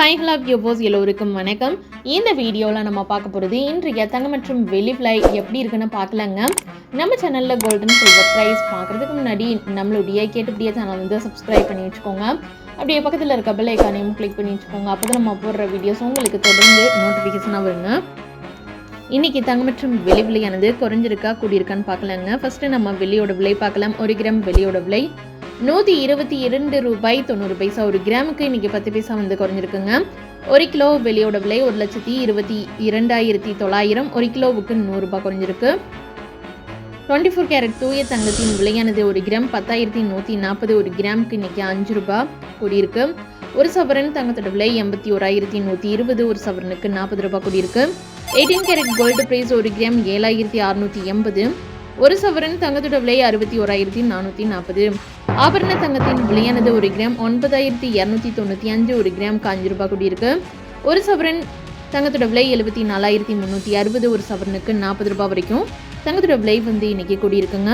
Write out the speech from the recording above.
Hi hello வியூபோஸ் எல்லோருக்கும் வணக்கம். இந்த வீடியோவில் நம்ம பார்க்க போகிறது இன்றைய தங்கம் மற்றும் வெளி விலை எப்படி இருக்குன்னு பார்க்கலாங்க. நம்ம சேனலில் கோல்டன் சில்வர் ப்ரைஸ் பார்க்குறதுக்கு முன்னாடி நம்மளுடைய கேட்டுப்படியே சேனல் வந்து சப்ஸ்கிரைப் பண்ணி வச்சுக்கோங்க. அப்படியே பக்கத்தில் இருக்க பெல் ஐக்கானையும் கிளிக் பண்ணி வச்சுக்கோங்க. அப்போ நம்ம போடுற வீடியோஸ் உங்களுக்கு தொடர்ந்து நோட்டிஃபிகேஷனாக வருங்க. இன்னைக்கு தங்கம் மற்றும் வெளி விலையானது குறைஞ்சிருக்கா கூடியிருக்கான்னு பார்க்கலாங்க. ஃபர்ஸ்ட் நம்ம வெளியோட விலை பார்க்கலாம். ஒரு கிராம் வெளியோட விலை நூற்றி இருபத்தி இரண்டு ரூபாய் தொண்ணூறு பைசா ஒரு கிராமுக்கு இன்றைக்கி பத்து பைசா வந்து குறைஞ்சிருக்குங்க. ஒரு கிலோ வெளியோட விலை ஒரு லட்சத்தி இருபத்தி இரண்டாயிரத்தி தொள்ளாயிரம். ஒரு கிலோவுக்கு நூறுரூபா குறைஞ்சிருக்கு. டுவெண்ட்டி ஃபோர் கேரட் தூய தங்கத்தின் விலையானது ஒரு கிராம் பத்தாயிரத்தி நூற்றி நாற்பது. ஒரு கிராமுக்கு இன்றைக்கி அஞ்சு ரூபாய் கூடியிருக்கு. ஒரு சவரன் தங்கத்தோட விலை எண்பத்தி ஓராயிரத்தி நூற்றி இருபது. ஒரு சவரனுக்கு நாற்பது ரூபாய் கூடியிருக்கு. எயிட்டீன் கேரட் கோல்டு ப்ரைஸ் ஒரு கிராம் ஏழாயிரத்தி அறுநூற்றி எண்பது. ஒரு சவரன் தங்கத்தோட விலை அறுபத்தி ஓராயிரத்தி நானூற்றி நாற்பது. ஆபரண தங்கத்தின் விலையானது ஒரு கிராம் ஒன்பதாயிரத்தி இரநூத்தி தொண்ணூற்றி அஞ்சு ஒரு கிராம் காஞ்சு ரூபாய் கூடியிருக்கு. ஒரு சவரன் தங்கத்தோட விலை எழுபத்தி நாலாயிரத்தி முந்நூற்றி அறுபது ஒரு சவரனுக்கு நாற்பது ரூபாய் வரைக்கும் தங்கத்தோட விலை வந்து இன்னைக்கு கூடியிருக்குங்க.